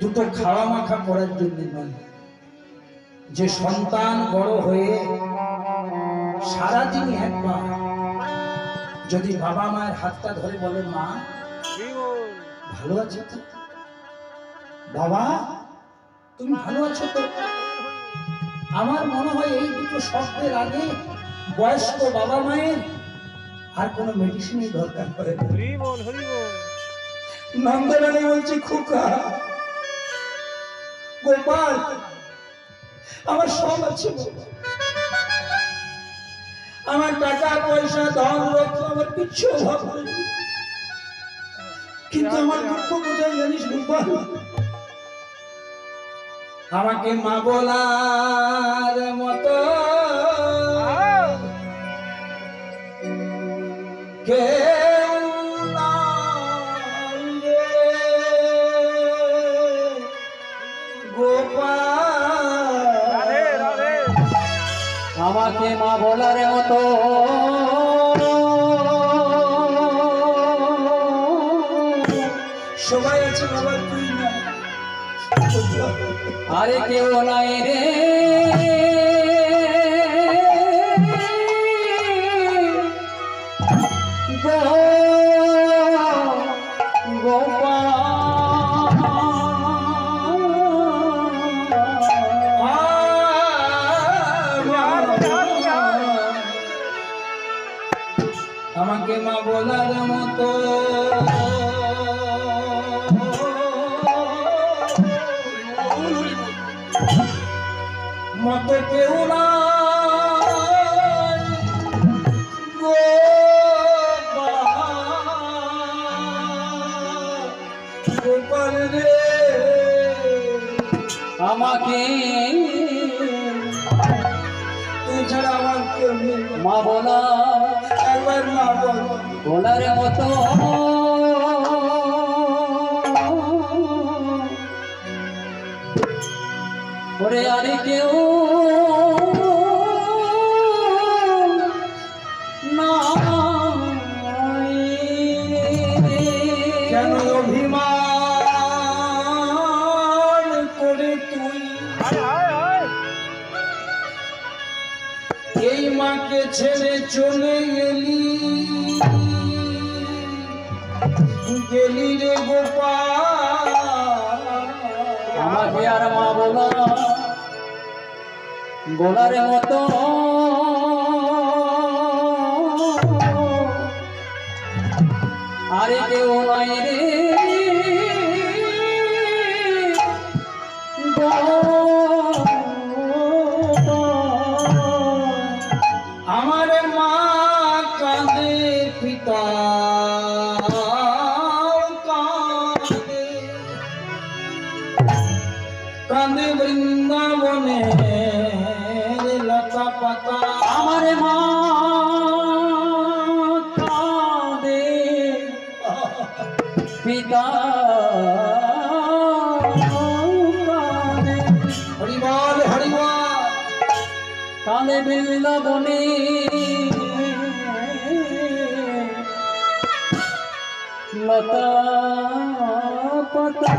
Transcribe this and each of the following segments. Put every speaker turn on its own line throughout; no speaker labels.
দুটো খাওয়া মাখা করার জন্য নয়। যে সন্তান বড় হয়ে সারাদিন একবার যদি বাবা মায়ের হাতটা ধরে বলে মা ভালো আছো তো? বাবা তুমি ভালো আছো তো? আমার মনে হয় এই দুটো শব্দের আগে বয়স্ক বাবা মায়ের আর কোনো মেডিসিনের দরকার পড়ে না। নন্দরানী বলছে খোকা গোপাল, আমার সব আছে আমার টাকা, পয়সা, ধন, রক্ত, আমার কিচ্ছু অভাব কিন্তু আমার দুঃখ কোথায় জানিস গোপাল? আমাকে মা বলার মতো
বলার মতো।
সবাই আছে বাবা তুই না।
আরে কেউ নাই রে। গো
আমাকে তুই ছাড়া আমার কেউ নেই।
মা বলা
একবার মা বল।
বলার মতো। ওরে আরে কেউ
এই মাকে ছেড়ে চলে গেলি। গেলি রে গোপাল।
আমাকে আর মা বলা বলার মতো। আরে কেউ নাই রে।
মা কাঁদে পিতা কাঁদে কাঁদে বৃন্দাবনে লতা পাতা
আমার মা কাঁদে পিতা কালে বৃন্দাবনে লতা পাতা।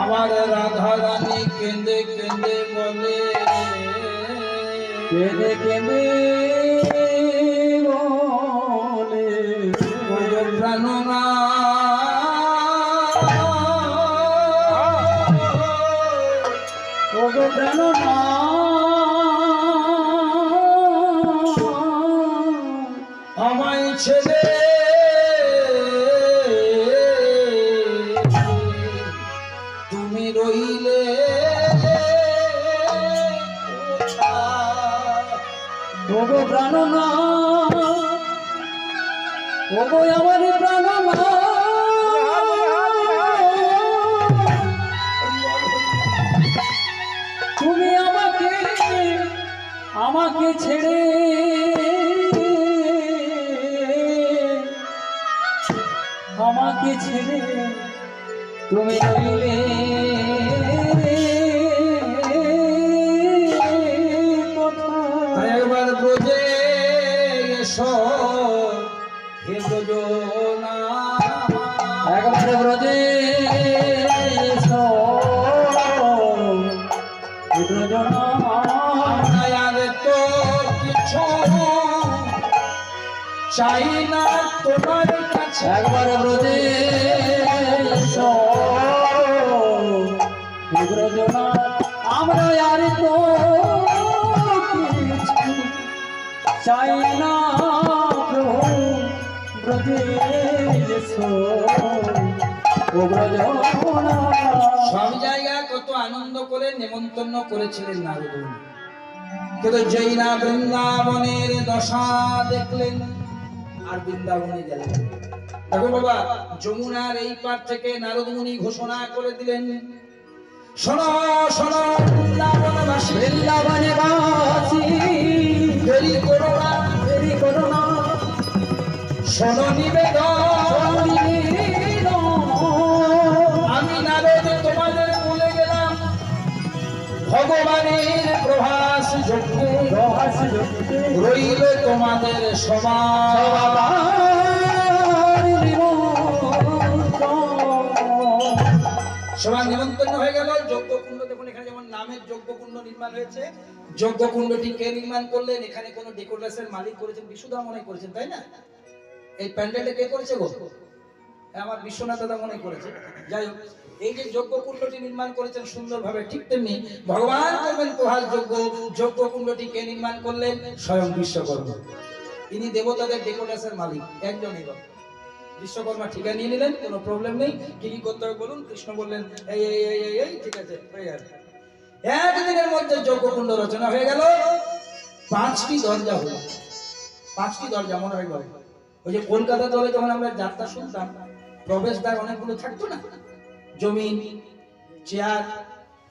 আমার রাধা রানী কেঁদে কেঁদে বলে
কেঁদে কেঁদে বলে।
প্রাণনা রইলে?
ওগো প্রাণনা তুমি আমাকে আমাকে ছেড়ে আমাকে তুমি রইলে
একবার ব্রজে এসো, হে ব্রজনা
একবার ব্রজে এসো, হে ব্রজনা তো কিছু
চাই না তোমার কাছে।
একবার ব্রজে এসো, হে ব্রজনা আমরা আর তো
সব জায়গায় কত আনন্দ করে, নেমন্তন্ন করেছিলেন নারদ। কিন্তু যেই বৃন্দাবনের দশা দেখলেন আর বৃন্দাবনে গেলেন। যমুনার এই পার থেকে নারদ মুনি ঘোষণা করে দিলেন, শোনো শোনো, বৃন্দাবনবাসী।
বৃন্দাবনে বাসি
দেরি করো না
দেরি করো না।
শোনো নিবেদন আমি নারদ তোমাদের বলে গেলাম। ভগবানের প্রভাস যজ্ঞে রইল তোমাদের সমান সবার নিমন্ত্রণ হয়ে গেল যজ্ঞকুণ্ড নামের যজ্ঞকুণ্ড নির্মাণ হয়েছে। যজ্ঞকুণ্ডটি কে নির্মাণ করলেন? এখানে কোনো ডেকোরেশন মালিক করেছেন, বিশুদা মনে করেছেন, তাই না? এই প্যান্ডেলটা কে করেছে গো? আমার বিশ্বনাথ দাদা মনে করেছে। যাই হোক, এই যে যজ্ঞ কুণ্ডটি নির্মাণ করেছেন সুন্দরভাবে, ঠিক তেমনি ভগবান করবেন প্রহাস যজ্ঞ যজ্ঞ কুণ্ডটি কে নির্মাণ করলেন? স্বয়ং বিশ্বকর্মা। ইনি দেবতাদের ডেকোরেশন মালিক একজনই বাবা বিশ্বকর্মা ঠিকা নিয়ে নিলেন, কোনো প্রবলেম নেই। কি কি করতে হবে বলুন? কৃষ্ণ বললেন, এই এই এই এই ঠিক আছে হয়ে একদিনের মধ্যে যজ্ঞকুণ্ড রচনা হয়ে গেল। পাঁচটি দরজা হলো। পাঁচটি দরজা, মনে হয় ওই যে কলকাতা দলে যখন আমরা যাত্রা শুনতাম, প্রবেশদ্বার অনেকগুলো থাকতো না? জমিন, চেয়ার,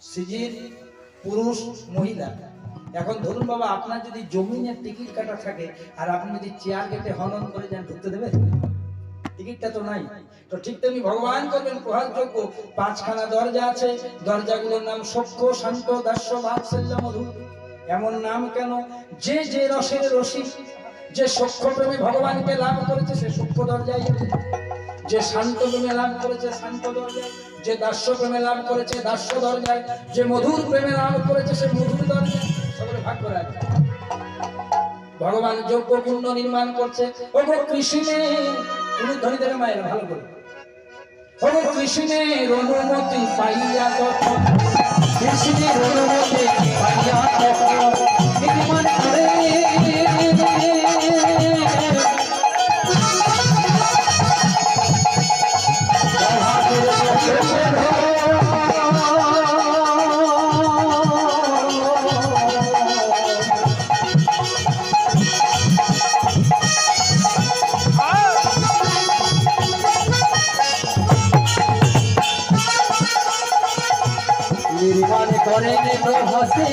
সিজির, পুরুষ, মহিলা। এখন ধরুন বাবা, আপনার যদি জমিনের টিকিট কাটা থাকে আর আপনি যদি চেয়ার কেটে হনন করে যান, ঢুকতে দেবে? টিকিটটা তো নাই। তো ঠিক তেমনি ভগবান করবেন প্রহারযোগ্য পাঁচখানা দরজা আছে। দরজাগুলোর নাম সক্ষ শান্ত, দাস্য বাৎসল্য মধু এমন নাম কেন? যে যে রসের রসিক, যে সূক্ষ্ম প্রেমে ভগবানকে লাভ করেছে, সে সূক্ষ্ম দরজায়। যে শান্ত প্রেমে লাভ করেছে, শান্ত দরজায়। যে দাস্য প্রেমে লাভ করেছে, দাস্য দরজায়। যে মধুর প্রেমে লাভ করেছে, সে মধুর দরজায়। সকলে ভাগ করে আছে ভগবান যজ্ঞ কুণ্ড নির্মাণ করছে। ও গো কৃষ্ণে তুমি ধরে দেবে মায়ের ভালো করে। ও কৃষ্ণের অনুমতি পাইয়া
কৃষ্ণের অনুমতি নির্মাণ করেন প্রভাসে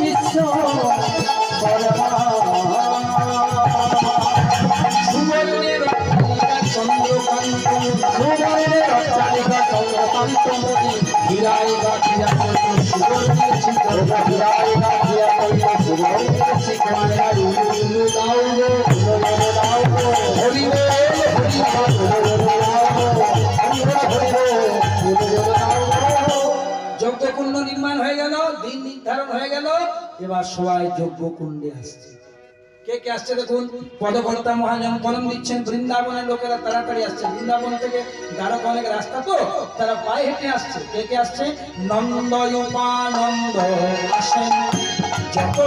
বিশ্ব। পরমা
সুবর্ণের চন্দ্রকান্ত
চন্দ্রকান্ত মোদী
হীরায় গেল, এবার সবাই যজ্ঞ কুণ্ডে আসছে। কে কে আসছে দেখুন? পদকর্তা মহাজন কলম দিচ্ছেন, বৃন্দাবনের লোকেরা তাড়াতাড়ি আসছে। বৃন্দাবন থেকে দ্বারক অনেক রাস্তা তো, তারা পায়ে হেঁটে আসছে। কে কে আসছে? নন্দ উপানন্দ আসেন। যত